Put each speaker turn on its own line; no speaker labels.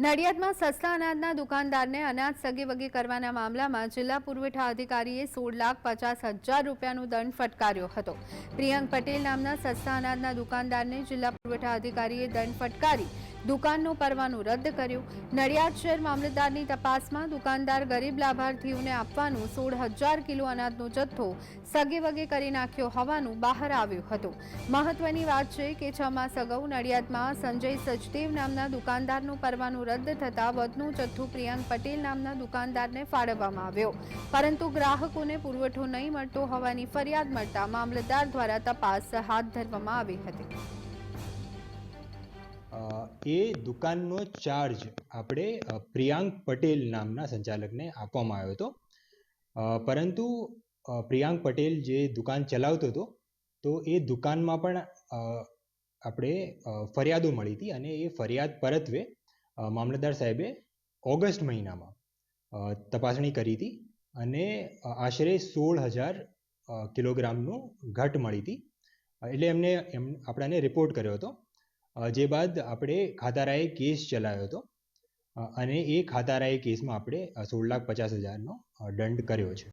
નડિયાદમાં સસ્તા અનાજના દુકાનદારને અનાજ સગી વગે કરવાના મામલામાં જિલ્લા પુરવઠા અધિકારીએ સોળ લાખ પચાસ હજાર રૂપિયાનો દંડ ફટકાર્યો હતો. પ્રિયંક પટેલ નામના સસ્તા અનાજના દુકાનદારને જિલ્લા પુરવઠા અધિકારીએ દંડ ફટકારી દુકાનનો પરવાનું રદ કર્યું. નડિયાદ શહેર મામલતદારની તપાસમાં દુકાનદાર ગરીબ લાભાર્થીઓને આપવાનું સોળ હજાર કિલો અનાજનો જથ્થો સગે વગે કરી નાખ્યો હોવાનું બહાર આવ્યું હતું. મહત્વની વાત છે કે છ માસ અગાઉ નડિયાદમાં સંજય સચદેવ નામના દુકાનદારનું પરવાનું રદ થતાં વધનો જથ્થો પ્રિયાંક પટેલ નામના દુકાનદારને ફાળવવામાં આવ્યો. પરંતુ ગ્રાહકોને પુરવઠો નહીં મળતો હોવાની ફરિયાદ મળતા મામલતદાર દ્વારા તપાસ હાથ ધરવામાં આવી હતી.
એ દુકાનનો ચાર્જ આપણે પ્રિયાંક પટેલ નામના સંચાલકને આપવામાં આવ્યો હતો. પરંતુ પ્રિયાંક પટેલ જે દુકાન ચલાવતો હતો, તો એ દુકાનમાં પણ આપણે ફરિયાદો મળી હતી અને એ ફરિયાદ પરત્વે મામલતદાર સાહેબે ઓગસ્ટ મહિનામાં તપાસણી કરી હતી અને આશરે સોળ હજાર કિલોગ્રામનું ઘટ મળી હતી. એટલે એમને, એમ, આપણાને રિપોર્ટ કર્યો હતો. જે બાદ આપણે ખાતારાએ કેસ ચલાવ્યો હતો અને એ ખાતારાએ કેસમાં આપણે સોળ લાખ પચાસ હજારનો દંડ કર્યો છે.